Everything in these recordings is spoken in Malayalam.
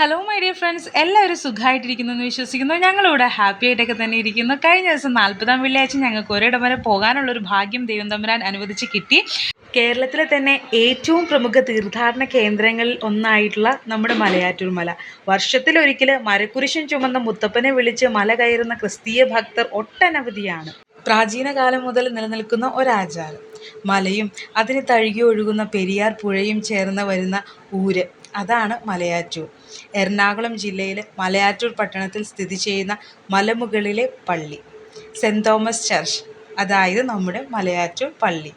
ഹലോ മൈ ഡിയർ ഫ്രണ്ട്സ് എല്ലാവരും സുഖമായിട്ടിരിക്കുന്നു എന്ന് വിശ്വസിക്കുന്നു. ഞങ്ങളിവിടെ ഹാപ്പി ആയിട്ടൊക്കെ തന്നെ ഇരിക്കുന്നു. കഴിഞ്ഞ ദിവസം നാൽപ്പതാം വെള്ളിയാഴ്ച ഞങ്ങൾക്ക് ഒരിടം വരെ പോകാനുള്ളൊരു ഭാഗ്യം ദൈവം തമ്പുരാൻ അനുവദിച്ച് കിട്ടി. കേരളത്തിലെ തന്നെ ഏറ്റവും പ്രമുഖ തീർത്ഥാടന കേന്ദ്രങ്ങളിൽ ഒന്നായിട്ടുള്ള നമ്മുടെ മലയാറ്റൂർ മല. വർഷത്തിലൊരിക്കൽ മരക്കുരിശൻ ചുമന്ന മുത്തപ്പനെ വിളിച്ച് മല കയറുന്ന ക്രിസ്തീയ ഭക്തർ ഒട്ടനവധിയാണ്. പ്രാചീന കാലം മുതൽ നിലനിൽക്കുന്ന ഒരാചാരം. മലയും അതിന് തഴുകി ഒഴുകുന്ന പെരിയാർ പുഴയും ചേർന്ന് വരുന്ന ഊര്. അതാണ് മലയാറ്റൂർ. എറണാകുളം ജില്ലയിലെ മലയാറ്റൂർ പട്ടണത്തിൽ സ്ഥിതി ചെയ്യുന്ന മലമുകളിലെ പള്ളി സെന്റ് തോമസ് ചർച്ച് അതായത് നമ്മുടെ മലയാറ്റൂർ പള്ളി.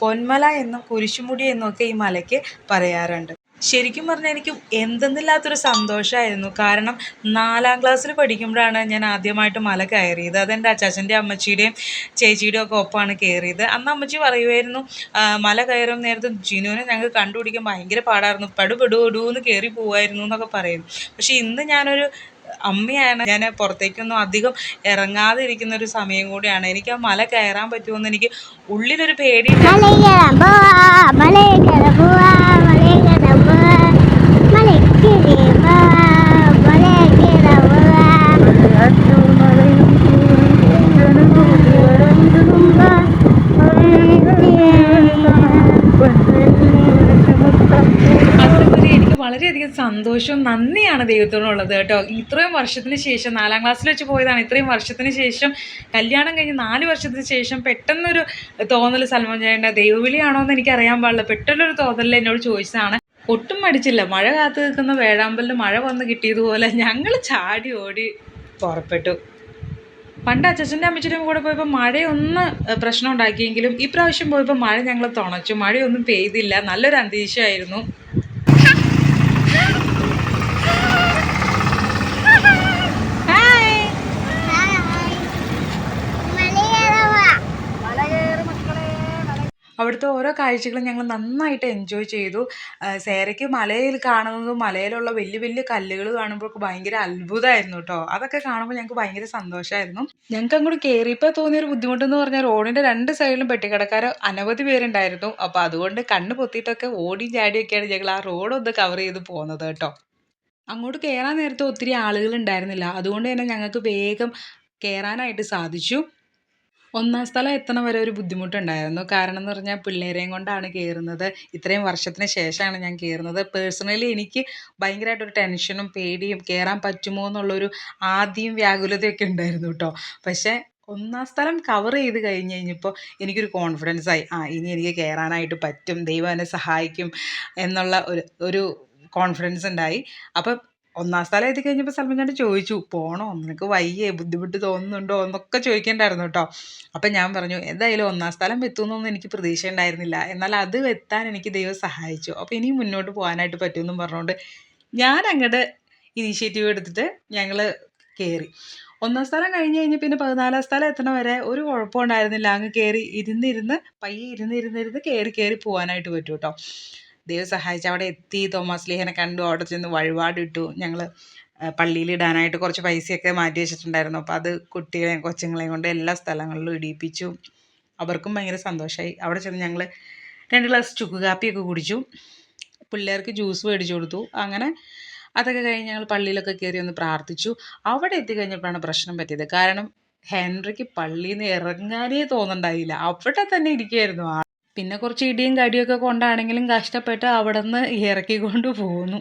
പൊന്മല എന്നും കുരിശുമുടി എന്നൊക്കെ ഈ മലയ്ക്ക് പറയാറുണ്ട്. ശരിക്കും പറഞ്ഞാൽ എനിക്ക് എന്തെന്നില്ലാത്തൊരു സന്തോഷമായിരുന്നു കാരണം നാലാം ക്ലാസ്സിൽ പഠിക്കുമ്പോഴാണ് ഞാൻ ആദ്യമായിട്ട് മല കയറിയത്. അതെന്റെ അച്ചാച്ചന്റെ അമ്മച്ചിയുടെയും ചേച്ചിയുടെയും ഒക്കെ ഒപ്പമാണ് കയറിയത്. അന്ന് അമ്മച്ചി പറയുമായിരുന്നു മല കയറും നേരത്തെ ജിനുവിനെ ഞങ്ങൾക്ക് കണ്ടുപിടിക്കാൻ ഭയങ്കര പാടായിരുന്നു. പടു പെടു പെടൂന്ന് കയറി പോവായിരുന്നു എന്നൊക്കെ പറയുന്നു പക്ഷേ ഇന്ന് ഞാനൊരു അമ്മയാണ്. ഞാൻ പുറത്തേക്കൊന്നും അധികം ഇറങ്ങാതെ ഇരിക്കുന്ന ഒരു സമയം കൂടിയാണ്. എനിക്ക് ആ മല കയറാൻ പറ്റുമെന്ന് എനിക്ക് ഉള്ളിലൊരു പേടി വളരെയധികം സന്തോഷവും നന്ദിയാണ് ദൈവത്തോടുള്ളത് കേട്ടോ. ഇത്രയും വർഷത്തിന് ശേഷം നാലാം ക്ലാസ്സിൽ വെച്ച് പോയതാണ്. ഇത്രയും വർഷത്തിന് ശേഷം കല്യാണം കഴിഞ്ഞ് നാല് വർഷത്തിന് ശേഷം പെട്ടെന്നൊരു തോന്നൽ സൽമാൻ ചേട്ടന്റെ ദൈവവിളിയാണോ എന്ന് എനിക്ക് അറിയാൻ പാടില്ല. പെട്ടെന്നൊരു തോന്നലിൽ എന്നോട് ചോദിച്ചതാണ്. ഒട്ടും മടിച്ചില്ല. മഴ കാത്തു നിൽക്കുന്ന വേഴാമ്പലിന് മഴ വന്ന് കിട്ടിയതുപോലെ ഞങ്ങൾ ചാടി ഓടി പുറപ്പെട്ടു. പണ്ട് അച്ഛന്റെ അമ്മച്ചിയുടെ കൂടെ പോയപ്പോൾ മഴയൊന്ന് പ്രശ്നം ഉണ്ടാക്കിയെങ്കിലും ഈ പ്രാവശ്യം പോയപ്പോൾ മഴ ഞങ്ങൾ തുണച്ചു. മഴയൊന്നും പെയ്തില്ല. നല്ലൊരു അന്തരീക്ഷമായിരുന്നു. അവിടുത്തെ ഓരോ കാഴ്ചകളും ഞങ്ങൾ നന്നായിട്ട് എൻജോയ് ചെയ്തു. സേരയ്ക്ക് മലയിൽ കാണുന്നതും മലയിലുള്ള വലിയ വലിയ കല്ലുകൾ കാണുമ്പോൾ ഭയങ്കര അത്ഭുതമായിരുന്നു കേട്ടോ അതൊക്കെ കാണുമ്പോൾ ഞങ്ങൾക്ക് ഭയങ്കര സന്തോഷമായിരുന്നു. ഞങ്ങൾക്ക് അങ്ങോട്ട് കയറിയപ്പോൾ തോന്നിയൊരു ബുദ്ധിമുട്ടെന്ന് പറഞ്ഞാൽ റോഡിന്റെ രണ്ട് സൈഡിലും പെട്ടിക്കടക്കാർ അനവധി പേരുണ്ടായിരുന്നു. അപ്പോൾ അതുകൊണ്ട് കണ്ണ് പൊത്തിയിട്ടൊക്കെ ഓടിയും ചാടിയൊക്കെയാണ് ഞങ്ങൾ ആ റോഡൊന്ന് കവർ ചെയ്ത് പോകുന്നത് കേട്ടോ അങ്ങോട്ട് കയറാൻ നേരത്തെ ഒത്തിരി ആളുകൾ ഉണ്ടായിരുന്നില്ല. അതുകൊണ്ട് തന്നെ ഞങ്ങൾക്ക് വേഗം കയറാനായിട്ട് സാധിച്ചു. ഒന്നാം സ്ഥലം എത്തണ വരെ ഒരു ബുദ്ധിമുട്ടുണ്ടായിരുന്നു. കാരണം എന്ന് പറഞ്ഞാൽ പിള്ളേരെയും കൊണ്ടാണ് കയറുന്നത് ഇത്രയും വർഷത്തിന് ശേഷമാണ് ഞാൻ കയറുന്നത് പേഴ്സണലി എനിക്ക് ഭയങ്കരമായിട്ടൊരു ടെൻഷനും പേടിയും കയറാൻ പറ്റുമോ എന്നുള്ളൊരു ആദ്യം വ്യാകുലതയൊക്കെ ഉണ്ടായിരുന്നു കേട്ടോ. പക്ഷേ ഒന്നാം സ്ഥലം കവർ ചെയ്ത് കഴിഞ്ഞ് കഴിഞ്ഞപ്പോൾ എനിക്കൊരു കോൺഫിഡൻസ് ആയി. ആ ഇനി എനിക്ക് കയറാനായിട്ട് പറ്റും. ദൈവം എന്നെ സഹായിക്കും എന്നുള്ള ഒരു ഒരു കോൺഫിഡൻസ് ഉണ്ടായി. അപ്പം ഒന്നാം സ്ഥലം എത്തി കഴിഞ്ഞപ്പോൾ സൽമാൻ ചോദിച്ചു പോണോ? നിനക്ക് വയ്യേ ബുദ്ധിമുട്ട് തോന്നുന്നുണ്ടോ? എന്നൊക്കെ ചോദിക്കണ്ടായിരുന്നു കേട്ടോ. അപ്പം ഞാൻ പറഞ്ഞു എന്തായാലും ഒന്നാം സ്ഥലം എത്തുമെന്നൊന്നും എനിക്ക് പ്രതീക്ഷ ഉണ്ടായിരുന്നില്ല. എന്നാൽ അത് എത്താൻ എനിക്ക് ദൈവം സഹായിച്ചു. അപ്പോൾ ഇനി മുന്നോട്ട് പോകാനായിട്ട് പറ്റുമെന്നും പറഞ്ഞുകൊണ്ട് ഞാൻ അങ്ങോട്ട് ഇനീഷ്യേറ്റീവ് എടുത്തിട്ട് ഞങ്ങൾ കയറി ഒന്നാം സ്ഥലം കഴിഞ്ഞ് കഴിഞ്ഞ് പിന്നെ പതിനാലാം സ്ഥലം എത്തണ വരെ ഒരു കുഴപ്പമുണ്ടായിരുന്നില്ല അങ്ങ് കയറി ഇരുന്നിരുന്ന് പയ്യെ ഇരുന്നിരുന്നിരുന്ന് കയറി കയറി പോകാനായിട്ട് പറ്റും കേട്ടോ. ദൈവം സഹായിച്ച് അവിടെ എത്തി. തോമസ് ലീഹനെ കണ്ടു. അവിടെ ചെന്ന് വഴിപാടിട്ടു. ഞങ്ങൾ പള്ളിയിൽ ഇടാനായിട്ട് കുറച്ച് പൈസയൊക്കെ മാറ്റി വെച്ചിട്ടുണ്ടായിരുന്നു. അപ്പോൾ അത് കുട്ടികളെയും കൊച്ചുങ്ങളെയും കൊണ്ട് എല്ലാ സ്ഥലങ്ങളിലും ഇടിയിപ്പിച്ചു അവർക്കും ഭയങ്കര സന്തോഷമായി അവിടെ ചെന്ന് ഞങ്ങൾ രണ്ട് ഗ്ലാസ് ചുക്ക് കാപ്പിയൊക്കെ കുടിച്ചു. പിള്ളേർക്ക് ജ്യൂസ് മേടിച്ചു കൊടുത്തു. അങ്ങനെ അതൊക്കെ കഴിഞ്ഞ് ഞങ്ങൾ പള്ളിയിലൊക്കെ കയറി ഒന്ന് പ്രാർത്ഥിച്ചു. അവിടെ എത്തിക്കഴിഞ്ഞപ്പോഴാണ് പ്രശ്നം പറ്റിയത്. കാരണം ഹെൻറിക്ക് പള്ളിയിൽ നിന്ന് ഇറങ്ങാനേ തോന്നുന്നുണ്ടായില്ല. അവിടെ തന്നെ ഇരിക്കുമായിരുന്നു ആൾ. പിന്നെ കുറച്ച് ഇടിയും കടിയൊക്കെ കൊണ്ടാണെങ്കിലും കഷ്ടപ്പെട്ട് അവിടെ നിന്ന് ഇറക്കിക്കൊണ്ട് പോന്നു.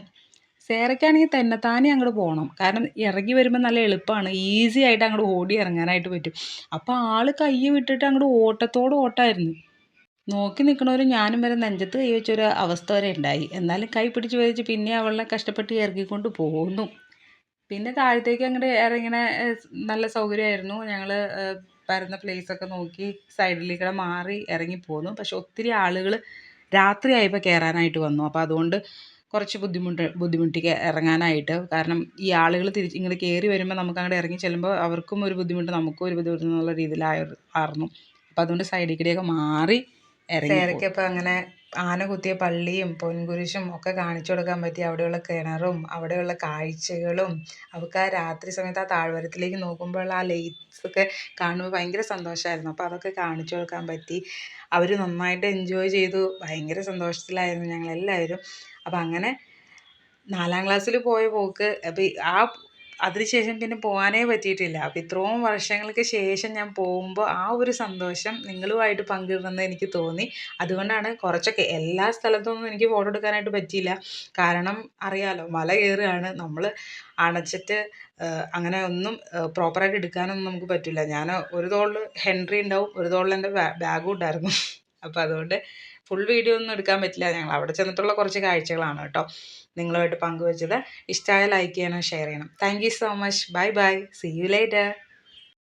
സേറയ്ക്കാണെങ്കിൽ തന്നെത്താനെ അങ്ങോട്ട് പോകണം കാരണം ഇറങ്ങി വരുമ്പോൾ നല്ല എളുപ്പമാണ് ഈസി ആയിട്ട് അങ്ങോട്ട് ഓടി ഇറങ്ങാനായിട്ട് പറ്റും. അപ്പോൾ ആൾ കൈ വിട്ടിട്ട് അങ്ങോട്ട് ഓട്ടത്തോട് ഓട്ടമായിരുന്നു നോക്കി നിൽക്കണവരും ഞാനും വരെ നെഞ്ചത്ത് കൈ വെച്ചൊരു അവസ്ഥ വരെ ഉണ്ടായി എന്നാലും കൈ പിടിച്ച് വലിച്ച് പിന്നെ അവളെ കഷ്ടപ്പെട്ട് ഇറക്കിക്കൊണ്ട് പോകുന്നു പിന്നെ. താഴത്തേക്ക് അങ്ങോട്ട് ഇറങ്ങണ നല്ല സൗകര്യമായിരുന്നു. ഞങ്ങൾ വരുന്ന പ്ലേസൊക്കെ നോക്കി സൈഡിലേക്കൂടെ മാറി ഇറങ്ങി പോന്നു. പക്ഷെ ഒത്തിരി ആളുകൾ രാത്രിയായപ്പോൾ കയറാനായിട്ട് വന്നു. അപ്പോൾ അതുകൊണ്ട് കുറച്ച് ബുദ്ധിമുട്ട് ബുദ്ധിമുട്ടി ഇറങ്ങാനായിട്ട്. കാരണം ഈ ആളുകൾ തിരിച്ച് ഇങ്ങോട്ട് കയറി വരുമ്പോൾ നമുക്ക് അങ്ങോട്ട് ഇറങ്ങി ചെല്ലുമ്പോൾ അവർക്കും ഒരു ബുദ്ധിമുട്ട് നമുക്കും ഒരു ബുദ്ധിമുട്ട് എന്നുള്ള രീതിയിലായിരുന്നു അപ്പോൾ അതുകൊണ്ട് സൈഡിൽ കൂടെയൊക്കെ മാറി ഇറങ്ങി ഇറക്കിയപ്പോൾ അങ്ങനെ ആന കുത്തിയ പള്ളിയും പൊൻകുരിശും ഒക്കെ കാണിച്ചു കൊടുക്കാൻ പറ്റി. അവിടെയുള്ള കിണറും അവിടെയുള്ള കാഴ്ചകളും അവൾക്ക് ആ രാത്രി സമയത്ത് ആ താഴ്വരത്തിലേക്ക് നോക്കുമ്പോൾ ആ ലൈറ്റ്സ് ഒക്കെ കാണുമ്പോൾ ഭയങ്കര സന്തോഷമായിരുന്നു. അപ്പോൾ അതൊക്കെ കാണിച്ചു കൊടുക്കാൻ പറ്റി. അവർ നന്നായിട്ട് എൻജോയ് ചെയ്തു. ഭയങ്കര സന്തോഷത്തിലായിരുന്നു ഞങ്ങളെല്ലാവരും. അപ്പോൾ അങ്ങനെ നാലാം ക്ലാസ്സിൽ പോയ പോക്ക്. അപ്പം ആ അതിനുശേഷം പിന്നെ പോകാനേ പറ്റിയിട്ടില്ല. അപ്പം ഇത്രയും വർഷങ്ങൾക്ക് ശേഷം ഞാൻ പോകുമ്പോൾ ആ ഒരു സന്തോഷം നിങ്ങളുമായിട്ട് പങ്കിടണമെന്ന് എനിക്ക് തോന്നി. അതുകൊണ്ടാണ് കുറച്ചൊക്കെ എല്ലാ സ്ഥലത്തൊന്നും എനിക്ക് ഫോട്ടോ എടുക്കാനായിട്ട് പറ്റിയില്ല. കാരണം അറിയാലോ മല കയറുകയാണ്. നമ്മൾ അണച്ചിട്ട് അങ്ങനെ ഒന്നും പ്രോപ്പറായിട്ട് എടുക്കാനൊന്നും നമുക്ക് പറ്റില്ല. ഞാൻ ഒരു തോളിൽ ഹെൻറി ഉണ്ടാവും ഒരു തോളിൽ എന്റെ ബാഗും ഉണ്ടായിരുന്നു. അപ്പോൾ അതുകൊണ്ട് ഫുൾ വീഡിയോ ഒന്നും എടുക്കാൻ പറ്റില്ല. ഞങ്ങൾ അവിടെ ചെന്നിട്ടുള്ള കുറച്ച് കാഴ്ചകളാണ് കേട്ടോ. നിങ്ങളുമായിട്ട് പങ്കുവച്ചത്. ഇഷ്ടമായ ലൈക്ക് ചെയ്യണം ഷെയർ ചെയ്യണം thank so much bye bye see you later